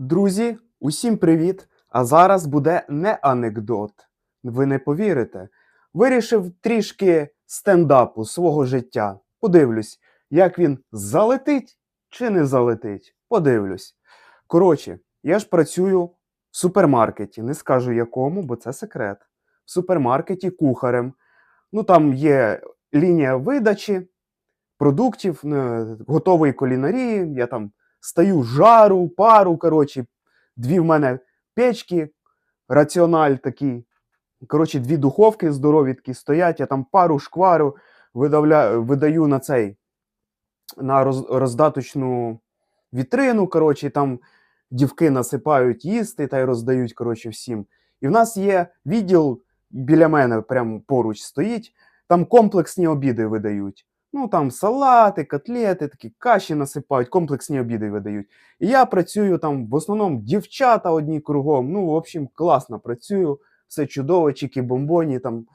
Друзі, усім привіт! А зараз буде не анекдот. Ви не повірите. Вирішив трішки стендапу свого життя. Подивлюсь, як він залетить чи не залетить. Подивлюсь. Коротше, я ж працюю в супермаркеті, не скажу якому, бо це секрет. В супермаркеті кухарем. Ну там є лінія видачі продуктів, е, готової кулінарії. Я там стаю жару, пару, коротше, дві в мене печки, раціональ такий. Коротше, дві духовки здорові такі стоять, я там пару шквару видавля, видаю на цей, на роз, роздаточну вітрину. Коротше, там дівки насипають їсти та й роздають коротше, всім. І в нас є відділ біля мене, прямо поруч стоїть, там комплексні обіди видають. Ну там салати, котлети, такі каші насипають, комплексні обіди видають. І я працюю там в основному дівчата одні кругом. Ну, в общем, класно працюю, все чудово, чіки бомбоні там.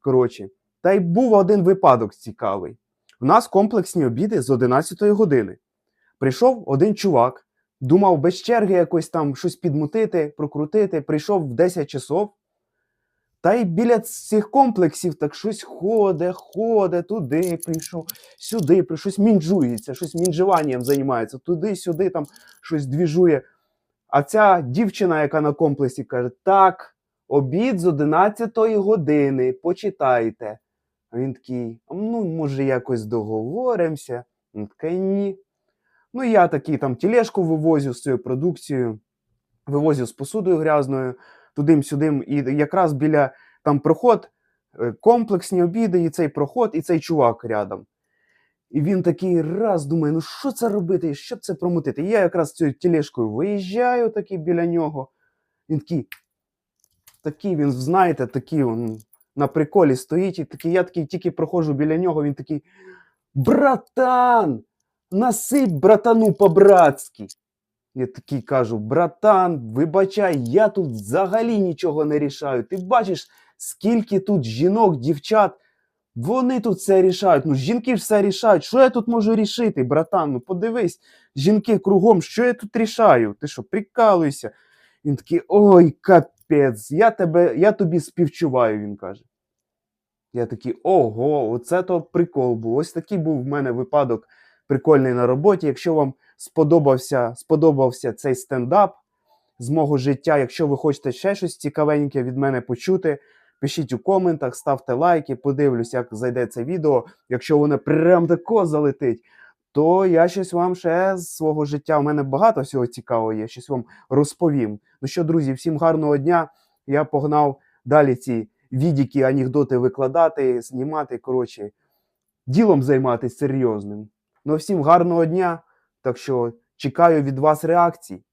Коротше. Та й був один випадок цікавий. У нас комплексні обіди з 11 години. Прийшов один чувак, думав без черги якось там щось підмутити, прокрутити. Прийшов в 10 часов. Та й біля цих комплексів так щось ходить, ходить, туди прийшов, сюди прийшов, щось мінджується, щось мінжуванням займається, туди-сюди там щось двіжує. А ця дівчина, яка на комплексі, каже: Так, обід з 11 години, почитайте. А він такий, ну, може, якось договоримося. Він такий, ні. Ну, я такий там тележку вивозю з цією продукцією, вивозю з посудою грязною тудим-сюдим, і якраз біля там проход, е, комплексні обіди, і цей проход, і цей чувак рядом. І він такий раз думає, ну що це робити, що це промутити? І я якраз цією тележкою виїжджаю такий біля нього. Він такий, такий він, знаєте, такий він на приколі стоїть, і такий, я такий тільки проходжу біля нього, він такий, братан, насип братану по-братськи. Я такий кажу: братан, вибачай, я тут взагалі нічого не рішаю. Ти бачиш, скільки тут жінок, дівчат, вони тут все рішають. Ну, жінки все рішають. Що я тут можу рішити, братан? Ну подивись, жінки кругом, що я тут рішаю? Ти що, прикалуйся? Він такий, ой, капець, я тебе, я тобі співчуваю, він каже. Я такий, ого, оце то прикол був. Ось такий був в мене випадок прикольний на роботі. Якщо вам сподобався, сподобався цей стендап з мого життя, якщо ви хочете ще щось цікавеньке від мене почути, пишіть у коментах, ставте лайки, подивлюсь, як зайде це відео. Якщо воно прям тако залетить, то я щось вам ще з свого життя. У мене багато всього цікавого є, щось вам розповім. Ну що, друзі, всім гарного дня. Я погнав далі ці відіки, анекдоти викладати, знімати. Коротше, ділом займатися серйозним. Ну, всім гарного дня. Так що чекаю від вас реакцій.